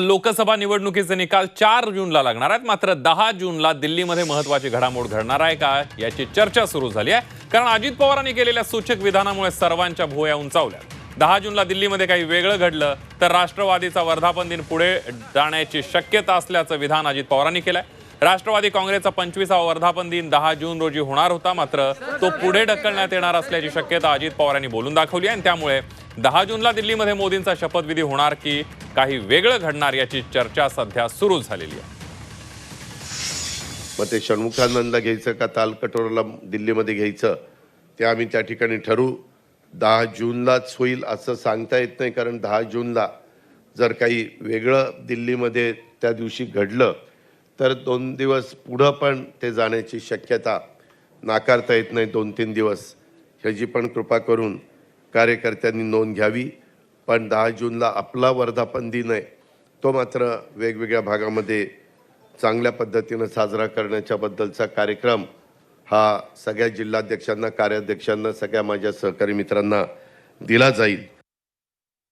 लोकसभा निवडणुकीचे निकाल चार जूनला लागणार आहेत. मात्र दहा जूनला दिल्लीमध्ये महत्वाची घडामोड घडणार आहे का याची चर्चा सुरू झाली आहे. कारण अजित पवारांनी केलेल्या सूचक विधानामुळे सर्वांच्या भोया उंचावल्या. दहा जूनला दिल्लीमध्ये काही वेगळं घडलं तर राष्ट्रवादीचा वर्धापन दिन पुढे जाण्याची शक्यता असल्याचं विधान अजित पवारांनी केलं आहे राष्ट्रवादी काँग्रेसचा पंचवीसावा वर्धापन दिन दहा जून रोजी होणार होता मात्र तो पुढे ढकलण्यात येणार असल्याची शक्यता अजित पवारांनी बोलून दाखवली आहे. आणि त्यामुळे दहा जूनला दिल्लीमध्ये मोदींचा शपथविधी होणार की काही वेगळं घडणार याची चर्चा सध्या सुरू झालेली आहे. मग ते षण्मुखानंदला घ्यायचं का तालकटोराला दिल्लीमध्ये घ्यायचं ते आम्ही त्या ठिकाणी ठरवू दहा जूनलाच होईल असं सांगता येत नाही कारण दहा जूनला जर काही वेगळं दिल्लीमध्ये त्या दिवशी घडलं तर दोन दिवस पुढं पण ते जाण्याची शक्यता नाकारता येत नाही दोन तीन दिवस. ह्याची पण कृपा करून कार्यकर्त्यांनी नोंद घ्यावी. पण दहा जूनला आपला वर्धापन दिन आहे. तो मात्र वेगवेगळ्या भागामध्ये चांगल्या पद्धतीनं साजरा करण्याच्याबद्दलचा कार्यक्रम हा सगळ्या जिल्हाध्यक्षांना कार्याध्यक्षांना सगळ्या माझ्या सहकारी मित्रांना दिला जाईल.